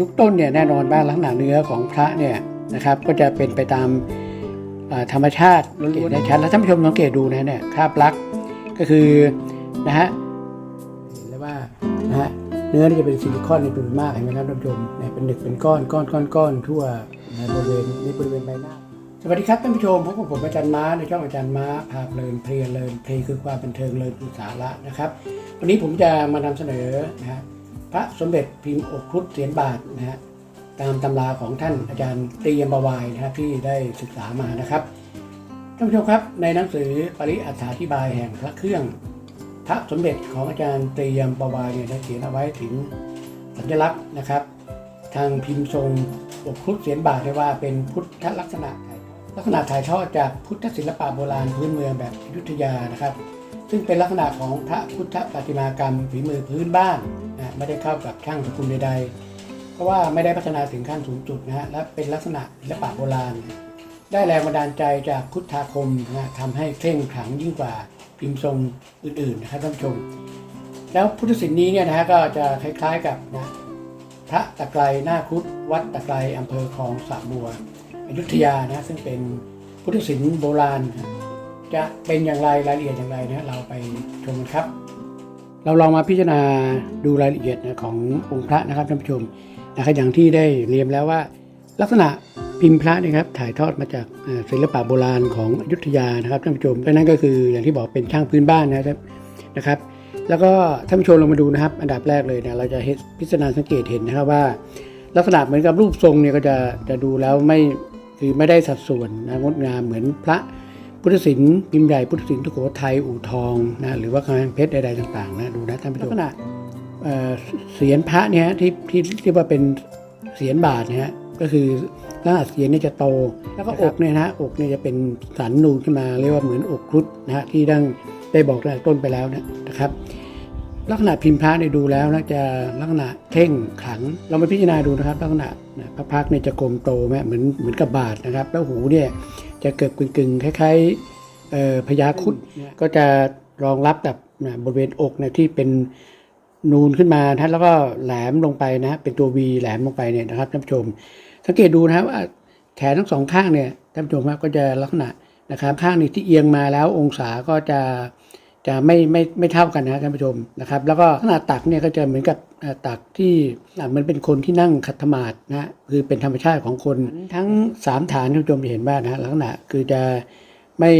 ยุคต้นเนี่ยแน่นอนว่าลักษณะเนื้อของพระเนี่ยนะครับก็จะเป็นไปตามอ่าธรรมชาติล้วนๆได้ชัดแล้วท่านผู้ชมสังเกตดูนะเนี่ยคราบลักษณ์ก็คือนะฮะเห็นเลยว่านะฮะเนื้อนี่จะเป็นซิลิคอนในจำนวนมากเห็นไหมครับท่านผู้ชมเนี่ยเป็นหนึกเป็นก้อนก้อนก้อนก้อนทั่วในบริเวณในบริเวณใบหน้าสวัสดีครับท่านผู้ชมพบกับผมอาจารย์ม้าในช่องอาจารย์ม้าพาเพลินเพลียนเลยเพลงคือความบันเทิงเลยคือสาระนะครับ วันนี้ผมจะมานำเสนอนะฮะ พระสมเด็จพิมพ์อกครุฑเสียนบาทนะฮะตามตำราของท่านอาจารย์ตรียมบวายนะครับที่ได้ศึกษามานะครับท่านผู้ชมครับในหนังสือปริอัฐาธิบายแห่งพระเครื่องพระสมเด็จของอาจารย์ตรียมบวายเนี่ยได้เขียนเอาไว้ถึงสัญลักษณ์นะครับ ทางพิมพ์ทรงอกครุฑเสียนบาทได้ว่าเป็นพุทธลักษณะลักษณะถ่ายทอดจากพุทธศิลปะโบราณพื้นเมืองแบบอยุธยานะครับ ซึ่งเป็นลักษณะของพระพุทธปฏิมากรรมฝีมือพื้นบ้าน ไม่ได้เข้ากับช่างสกุลใดๆ เพราะว่าไม่ได้พัฒนาถึงขั้นสูงสุดนะฮะและเป็นลักษณะศิลปะโบราณ ได้แรงบันดาลใจจากพุทธาคมนะทำให้เคร่งขลังยิ่งกว่าพิมพ์ทรงอื่นๆนะครับท่านผู้ชม แล้วพุทธศิลป์นี้เนี่ยนะฮะก็จะคล้ายๆกับนะพระตะไคร่หน้าครุฑวัดตะไคร่อำเภอคลองสระบัวอยุธยานะซึ่งเป็นพุทธศิลป์โบราณ จะเป็นอย่างไรรายละเอียดอย่างไรนะเราไปชมกันครับ เราลองมาพิจารณาดูรายละเอียดนะขององค์พระนะครับท่านผู้ชมนะครับอย่างที่ได้เรียนแล้วว่า ลักษณะพิมพ์พระนะครับถ่ายทอดมาจากศิลปะโบราณของอยุธยานะครับท่านผู้ชมเพราะนั้นก็คืออย่างที่บอกเป็นช่างพื้นบ้านนะครับนะครับ แล้วก็ท่านผู้ชมลองมาดูนะครับ อันดับแรกเลยเนี่ยเราจะพิจารณาสังเกตเห็นนะครับว่า ลักษณะเหมือนกับรูปทรงเนี่ยก็จะจะดูแล้วไม่คือไม่ได้สัดส่วนนะงดงามเหมือนพระ พุทธศิลป์พิมพ์ใหญ่พุทธศิลป์ทุโขทัยอู่ทองนะหรือว่ากำแพงเพชรใดๆต่างๆนะดูนะท่านผู้ชมลักษณะเอ่อเสียนพระเนี่ยฮะที่ที่ที่ว่าเป็นเสียนบาทเนี่ยฮะก็คือลักษณะเสียนเนี่ยจะโต แล้วก็อกเนี่ยนะฮะอกเนี่ยจะเป็นสันนูนขึ้นมาเรียกว่าเหมือนอกครุฑนะฮะที่ดังได้บอกตั้งแต่ต้นไปแล้วนะนะครับ ลักษณะพิมพ์พระเนี่ยดูแล้วนะจะลักษณะเข่งขลัง เรามาพิจารณาดูนะครับ ลักษณะนะพระพักตร์เนี่ยจะกลมโตไหมเหมือนเหมือนกับบาทนะครับ แล้วหูเนี่ย จะเกิดกึ่งๆคล้ายๆเอ่อพญาครุดก็จะรองรับกันะบริเวณอกเนี่ยที่เป็นนูนขึ้นมานะแล้วก็แหลมลงไปนะเป็นตัว V แหลมลงไปเนี่ยนะครับท่านผู้ชม สังเกตดูนะครับว่าแขนทั้งสองข้างเนี่ยท่านผู้ชมครับก็จะลักษณะนะครับข้างนี้ที่เอียงมาแล้วองศาก็จะ จะไม่ไม่ไม่เท่ากันนะท่านผู้ชมนะครับ แล้วก็ขนาดตักเนี่ยก็จะเหมือนกับตักที่มันเป็นคนที่นั่งขัดสมาธินะคือเป็นธรรมชาติของคน ทั้งสามฐานท่านผู้ชมจะเห็นว่านะลักษณะคือจะไม่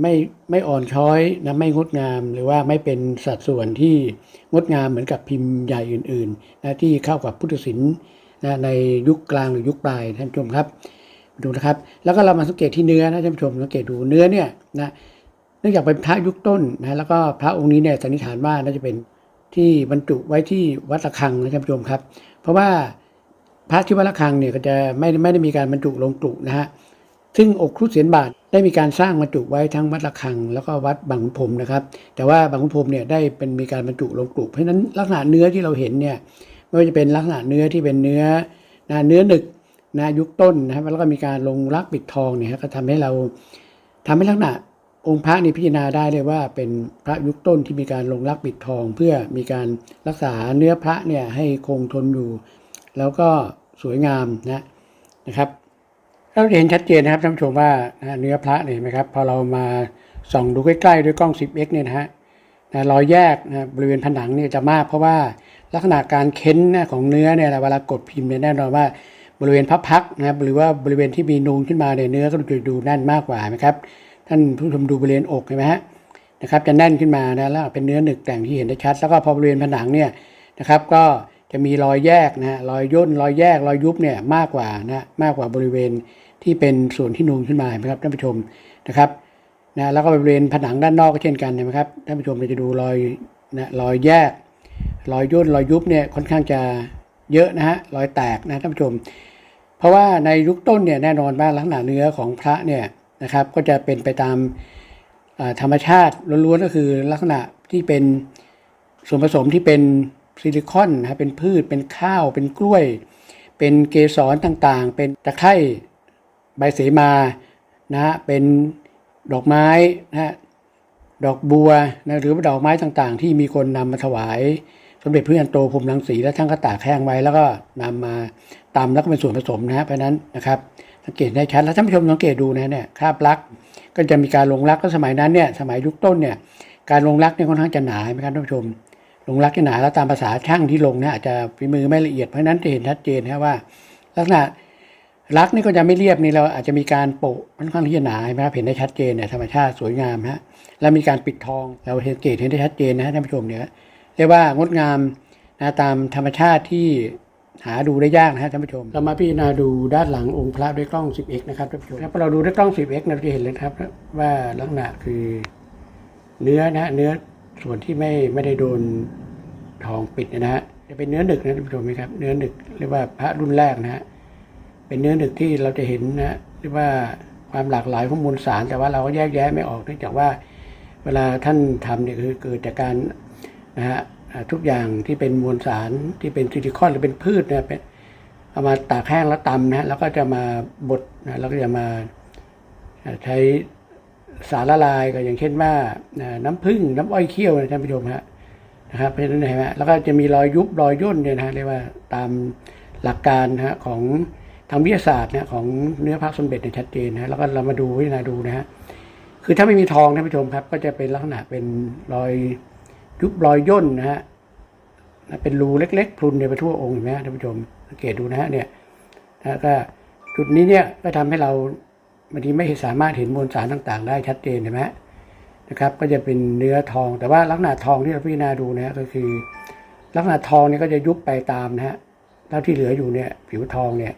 ไม่ไม่อ่อนช้อยนะไม่งดงาม หรือว่าไม่เป็นสัดส่วนที่งดงามเหมือนกับพิมพ์ใหญ่อื่นๆนะที่เข้ากับพุทธศิลป์นะในยุคกลางหรือยุคปลายท่านผู้ชมครับดูนะครับ แล้วก็เรามาสังเกตที่เนื้อนะท่านผู้ชมสังเกตดูเนื้อเนี่ยนะ เนื่องจากเป็นพระยุคต้นนะแล้วก็พระองค์นี้เนี่ยสันนิษฐานว่าน่าจะเป็นที่บรรจุไว้ที่วัดระฆังนะท่านผู้ชมครับ เพราะว่าพระที่วัดระฆังเนี่ยก็จะไม่ไม่ได้มีการบรรจุลงกลุนะฮะซึ่งอกครุฑเสียนบาทได้มีการสร้างบรรจุไว้ทั้งวัดระฆัง แล้วก็วัดบางขุนพรมนะครับ แต่ว่าบางขุนพรมเนี่ยได้เป็นมีการบรรจุลงกลุเพราะฉะนั้นลักษณะเนื้อที่เราเห็นเนี่ยไม่ว่าจะเป็นลักษณะเนื้อที่เป็นเนื้อนะเนื้อหนึกนะยุคต้นนะครับแล้วก็มีการลงรักปิดทองเนี่ยก็ทำให้เราทำให้ลักษณะ องค์พระนี่พิจารณาได้เลยว่าเป็นพระยุคต้นที่มีการลงรักปิดทอง เพื่อมีการรักษาเนื้อพระเนี่ยให้คงทนอยู่ แล้วก็สวยงามนะนะครับเราเห็นชัดเจนนะครับท่านผู้ชมว่านะเนื้อพระเนี่ยเห็นไหมครับพอเรามาส่องดูใกล้ๆด้วยกล้อง 10x เนี่ยนะฮะนะรอยแยกนะบริเวณผนังเนี่ยจะมาก เพราะว่าลักษณะการเค้นนะของเนื้อเนี่ยเวลากดพิมพ์เนี่ยแน่นอนว่าบริเวณพระพักนะครับหรือว่าบริเวณที่มีนูนขึ้นมาเนี่ยเนื้อก็จะดูแน่นมากกว่านะครับ ท่านผู้ชมดูบริเวณอกเห็นไหมฮะนะครับจะแน่นขึ้นมานะแล้วเป็นเนื้อหนึกแต่งที่เห็นได้ชัด แล้วก็พอบริเวณผนังเนี่ยนะครับ ก็จะมีรอยแยกนะรอยย่นรอยแยกรอยยุบเนี่ยมากกว่านะมากกว่าบริเวณที่เป็นส่วนที่นูนขึ้นมาเห็นไหมครับท่านผู้ชมนะครับนะแล้วก็บริเวณผนังด้านนอกก็เช่นกันเห็นไหมครับท่านผู้ชมเราจะดูรอยนะรอยแยก รอยย่นรอยยุบเนี่ยค่อนข้างจะเยอะนะฮะรอยแตกนะท่านผู้ชม เพราะว่าในยุคต้นเนี่ยแน่นอนว่าลักษณะเนื้อของพระเนี่ย นะครับ ก็จะเป็นไปตามธรรมชาติล้วนๆก็คือลักษณะที่เป็นส่วนผสมที่เป็นซิลิคอนนะครับเป็นพืชเป็นข้าวเป็นกล้วย เป็นเกสรต่างๆ เป็นตะไคร่ใบเสมานะฮะเป็นดอกไม้นะฮะดอกบัวนะหรือดอกไม้ต่างๆ ที่มีคนนำมาถวาย สมเด็จพระยันโตพรหมรังสีแล้วท่านก็ตากแห้งไว้แล้วก็นำมาตำแล้วก็เป็นส่วนผสมนะฮะเพราะนั้นนะครับ สังเกตได้ชัดแล้วท่านผู้ชมสังเกตดูนะเนี่ยคราบลักก็จะมีการลงลักก็สมัยนั้นเนี่ยสมัยยุคต้นเนี่ยการลงลักเนี่ยค่อนข้างจะหนาไหมครับท่านผู้ชม ลงลักจะหนาแล้วตามภาษาช่างที่ลงเนี่ยอาจจะฝีมือไม่ละเอียดเพราะนั้นจะเห็นชัดเจนนะว่า ลักษณะลักนี่ก็จะไม่เรียบนี่เราอาจจะมีการโปะค่อนข้างที่จะหนาไหมครับเห็นได้ชัดเจนเนี่ยธรรมชาติสวยงามฮะแล้วมีการปิดทองเราเห็นเกตเห็นได้ชัดเจนนะฮะท่านผู้ชมเนี่ยเรียกว่างดงามนะตามธรรมชาติที่ หาดูได้ยากนะฮะท่านผู้ชม เรามาพิจารณาดูด้านหลังองค์พระด้วยกล้อง 10x นะครับท่านผู้ชมพอเราดูด้วยกล้อง 10x เราจะเห็นเลยครับว่าลักษณะคือเนื้อนะเนื้อส่วนที่ไม่ไม่ได้โดนทองปิดเนยนะฮะจะเป็นเนื้อหนึกนะท่านผู้ชมไหมครับ เนื้อหนึกเรียกว่าพระรุ่นแรกนะฮะเป็นเนื้อหนึกที่เราจะเห็นนะเรียกว่าความหลากหลายของมวลสาร แต่ว่าเราก็แยกแยะไม่ออกเนื่องจากว่า เวลาท่านทำเนี่ยคือเกิดจากการนะฮะอ่า ทุกอย่างที่เป็นมวลสารที่เป็นซิลิคอนหรือเป็นพืชเนี่ยเป็นเอามาตากแห้งแล้วตำนะฮะแล้วก็จะมาบดนะแล้วก็จะมาใช้สารละลายก็อย่างเช่นว่าน้ำผึ้งน้ำอ้อยเคี่ยวนะท่านผู้ชมฮะนะครับเพราะฉะนั้นเห็นไหมแล้วก็จะมีรอยยุบรอยย่นเนี่ยนะฮะเรียกว่าตามหลักการนะฮะของทางวิทยาศาสตร์นี่ยของเนื้อพระสมเด็จเนี่ยชัดเจนนะฮะแล้วก็เรามาดูพิจารณาดูนะฮะคือถ้าไม่มีทองท่านผู้ชมครับ ก็จะเป็นลักษณะเป็นรอย ยุบรอยย่นนะฮะเป็นรูเล็ก ๆพรุนไปทั่วองค์เห็นไหมท่านผู้ชมสังเกตดูนะฮะเนี่ยแล้วก็จุดนี้เนี่ยก็ทำให้เราบางทีไม่สามารถเห็นมวลสารต่าง ๆ ได้ชัดเจนเห็นไหมนะครับ ก็จะเป็นเนื้อทอง แต่ว่าลักษณะทองที่เราพิจารณาดูนะก็คือ ลักษณะทองเนี่ยก็จะยุบไปตามนะฮะเท่าที่เหลืออยู่เนี่ยผิวทองเนี่ย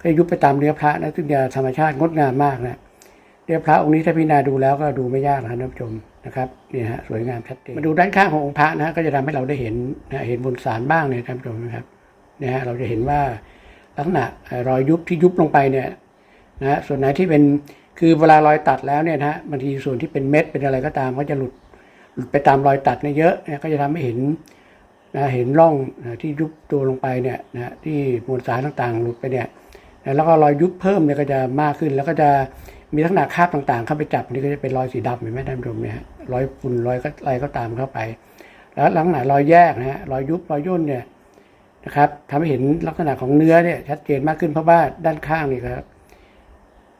ก็จะยุบไปตามเนื้อพระนะซึ่งจะธรรมชาติงดงามมากนะเนื้อพระองค์นี้ถ้าพิจารณาดูแล้วก็ดูไม่ยากนะท่านผู้ชม นะครับนี่ฮะสวยงามชัดเจนมาดูด้านข้างขององค์พระนะฮะก็จะทำให้เราได้เห็นนะเห็นบนสารบ้างเนี่ยท่านผู้ชมนะครับเนี่ยฮะเราจะเห็นว่าลักษณะรอยยุบที่ยุบลงไปเนี่ยนะฮะส่วนไหนที่เป็นคือเวลารอยตัดแล้วเนี่ยนะฮะบางทีส่วนที่เป็นเม็ดเป็นอะไรก็ตามก็จะหลุดหลุดไปตามรอยตัดเนี่ยเยอะเนี่ยก็จะทำให้เห็นนะเห็นร่องนะที่ยุบตัวลงไปเนี่ยนะที่มวลสารต่างๆ หลุดไปเนี่ยนะแล้วก็รอยยุบเพิ่มเนี่ยก็จะมากขึ้น แล้วก็จะมีลักษณะคราบต่างๆ เข้าไปจับนี่ก็จะเป็นรอยสีดำเห็นไหมท่านผู้ชมเนี่ยฮะ รอยฝุ่นรอยอะไรก็ตามเข้าไป แล้วลักษณะรอยแยกนะฮะรอยยุบรอยย่นเนี่ยนะครับทำให้เห็นลักษณะของเนื้อเนี่ยชัดเจนมากขึ้นเพราะว่าด้านข้างนี่ครับ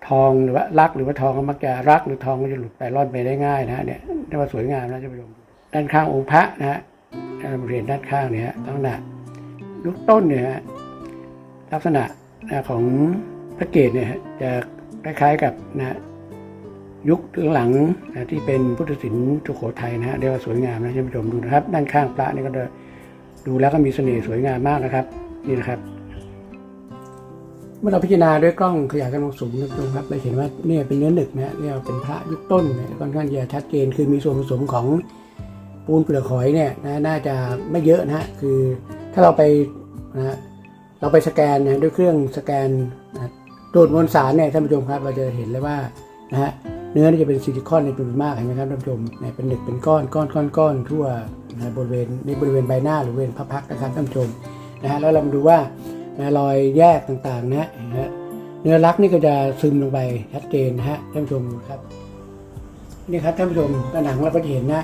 ทองหรือว่ารักหรือว่าทองก็มักจะรักหรือทองก็จะหลุดไปร่อนไปได้ง่ายนะฮะเนี่ยเรียกว่าสวยงามนะท่านผู้ชมด้านข้างองค์พระนะฮะเราเรียนด้านข้างเนี่ยลักษณะยุคต้นเนี่ยฮะลักษณะของพระเกศเนี่ยจะคล้ายๆกับนะ ยุคหลังนะที่เป็นพุทธศิลป์สุโขทัยนะฮะเรียกว่าสวยงามนะท่านผู้ชมดูนะครับ ด้านข้างพระนี่ก็จะดูแล้วก็มีเสน่ห์สวยงามมากนะครับ นี่นะครับ เมื่อเราพิจารณาด้วยกล้องขยายกำลังสูงนะครับเราเห็นว่าเนี่ยเป็นเนื้อหนึกนะเนี่ยเป็นพระยุคต้นเนี่ยค่อนข้างจะชัดเจนคือมีส่วนผสมของปูนเปลือกหอยเนี่ยนะน่าจะไม่เยอะนะฮะคือถ้าเราไปนะฮะเราไปสแกนนะด้วยเครื่องสแกนนะตรวจมวลสารเนี่ยท่านผู้ชมครับเราจะเห็นเลยว่านะฮะ เนื้อนี่จะเป็นซิลิคอนในจำนวนมากเห็นไหมครับท่านผู้ชมเนี่ยเป็นหนึกเป็นก้อนก้อนก้อนก้อนทั่วนะบริเวณในบริเวณใบหน้าหรือบริเวณพระพักนะครับท่านผู้ชมนะฮะแล้วเรามาดูว่านะรอยแยกต่างๆนะฮะเนื้อรักนี่ก็จะซึมลงไปชัดเจนนะฮะท่านผู้ชมครับนี่ครับท่านผู้ชมด้านหลังเราก็จะเห็นนะ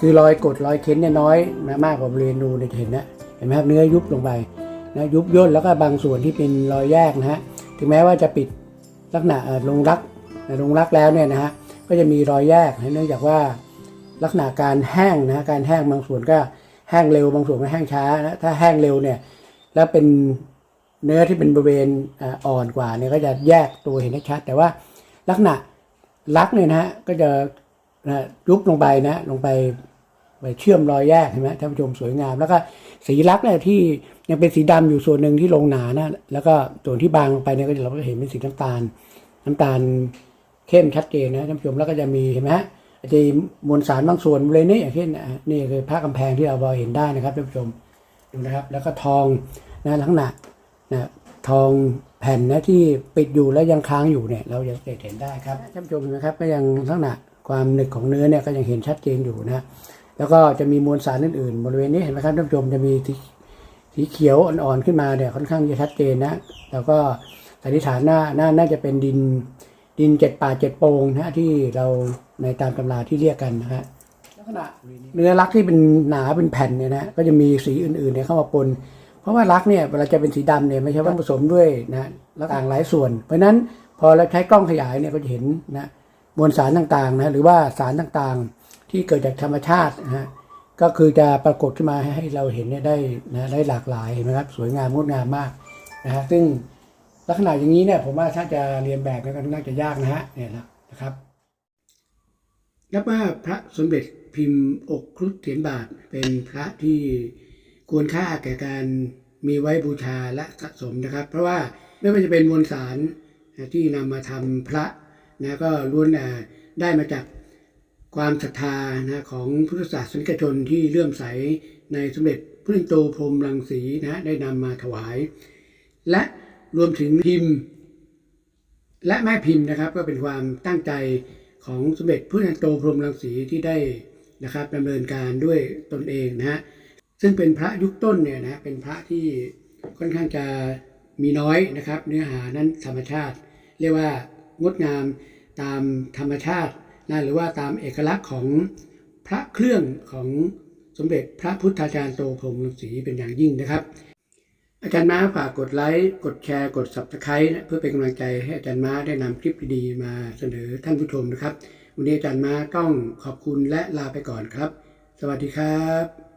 คือรอยกดรอยเค้นเนี่ยน้อยมากกว่าบริเวณรูเนี่ยเห็นนะเห็นไหมครับเนื้อยุบลงไปนะยุบย่นแล้วก็บางส่วนที่เป็นรอยแยกนะฮะถึงแม้ว่าจะปิดลักษณะลงรัก นะลงรักแล้วเนี่ยนะฮะก็จะมีรอยแยกเนื่องจากว่าลักษณะการแห้งนะฮะการแห้งบางส่วนก็แห้งเร็วบางส่วนก็แห้งช้านะถ้าแห้งเร็วเนี่ยแล้วเป็นเนื้อที่เป็นบริเวณอ่อนกว่าเนี่ยก็จะแยกตัวเห็นได้ชัด แต่ว่าลักษณะลักเนี่ยนะฮะก็จะนะยุบลงไปนะลงไปไปเชื่อมรอยแยกเห็นไหมท่านผู้ชมสวยงาม แล้วก็สีลักเนี่ยที่ยังเป็นสีดำอยู่ส่วนหนึ่งที่ลงหนานะแล้วก็ส่วนที่บางลงไปเนี่ยก็จะเราก็เห็นเป็นสีน้ำตาลน้ำตาล เข้มชัดเจนนะท่านผู้ชมแล้วก็จะมีเห็นไหมฮะอาจจะมีมวลสารบางส่วนบริเวณนี้อย่างเช่นอะนี่คือผ้ากำแพงที่เราพอเห็นได้นะครับท่านผู้ชมดูนะครับ แล้วก็ทองนะลักษณะนะทองแผ่นนะที่ปิดอยู่แล้วยังค้างอยู่เนี่ยเรายังเห็นได้ครับท่านผู้ชมเห็นไหมครับก็ยังลักษณะความหนึกของเนื้อเนี่ยก็ยังเห็นชัดเจนอยู่นะแล้วก็จะมีมวลสารอื่นๆบริเวณนี้เห็นไหมครับท่านผู้ชมจะมีสีสีเขียวอ่อนๆขึ้นมาเนี่ยค่อนข้างจะชัดเจนนะแล้วก็สันนิษฐานน่าน่าน่าจะเป็นดิน ดินเจ็ดป่าเจ็ดโปงนะที่เราในตามตำราที่เรียกกันนะฮะแล้วขณะเนื้อลักที่เป็นหนาเป็นแผ่นเนี่ยนะก็จะมีสีอื่นๆเนี่ยเข้ามาปน เพราะว่าลักเนี่ยเวลาจะเป็นสีดำเนี่ยไม่ใช่ว่าผสมด้วยนะลักต่างหลายส่วน เพราะฉะนั้นพอเราใช้กล้องขยายเนี่ยก็จะเห็นนะมวลสารต่างๆนะหรือว่าสารต่างๆที่เกิดจากธรรมชาตินะฮะก็คือจะปรากฏขึ้นมาให้เราเห็นเนี่ยได้นะได้หลากหลายเห็นไหมครับสวยงามงดงามมากนะฮะซึ่ง ลักษณะอย่างนี้เนี่ยผมว่าถ้าจะเรียนแบบก็น่าจะยากนะฮะเนี่ยนะครับนับว่าพระสมเด็จพิมพ์อกครุฑเถียนบาทเป็นพระที่ควรค่าแก่การมีไว้บูชาและสะสมนะครับ เพราะว่าไม่ว่าจะเป็นมวลสารที่นำมาทำพระนะก็ล้วนได้มาจากความศรัทธานะของพุทธศาสนิกชนที่เลื่อมใสในสมเด็จพระนโตพรมรังสีนะได้นำมาถวาย และ รวมถึงพิมพ์ และแม่พิมพ์นะครับ ก็เป็นความตั้งใจของสมเด็จพระนันโตพรหมรังสีที่ได้นะครับดำเนินการด้วยตนเองนะฮะซึ่งเป็นพระยุคต้นเนี่ยนะเป็นพระที่ค่อนข้างจะมีน้อยนะครับ เนื้อหานั้นธรรมชาติ เรียกว่างดงามตามธรรมชาตินะหรือว่าตามเอกลักษณ์ของพระเครื่องของสมเด็จพระพุทธาจารย์โตพรหมรังสีเป็นอย่างยิ่งนะครับ อาจารย์ม้าฝากกดไลค์ กดแชร์ กด subscribe นะเพื่อเป็นกำลังใจให้อาจารย์ม้าได้นำคลิปดีๆมาเสนอท่านผู้ชมนะครับ วันนี้อาจารย์ม้าต้องขอบคุณและลาไปก่อนครับ สวัสดีครับ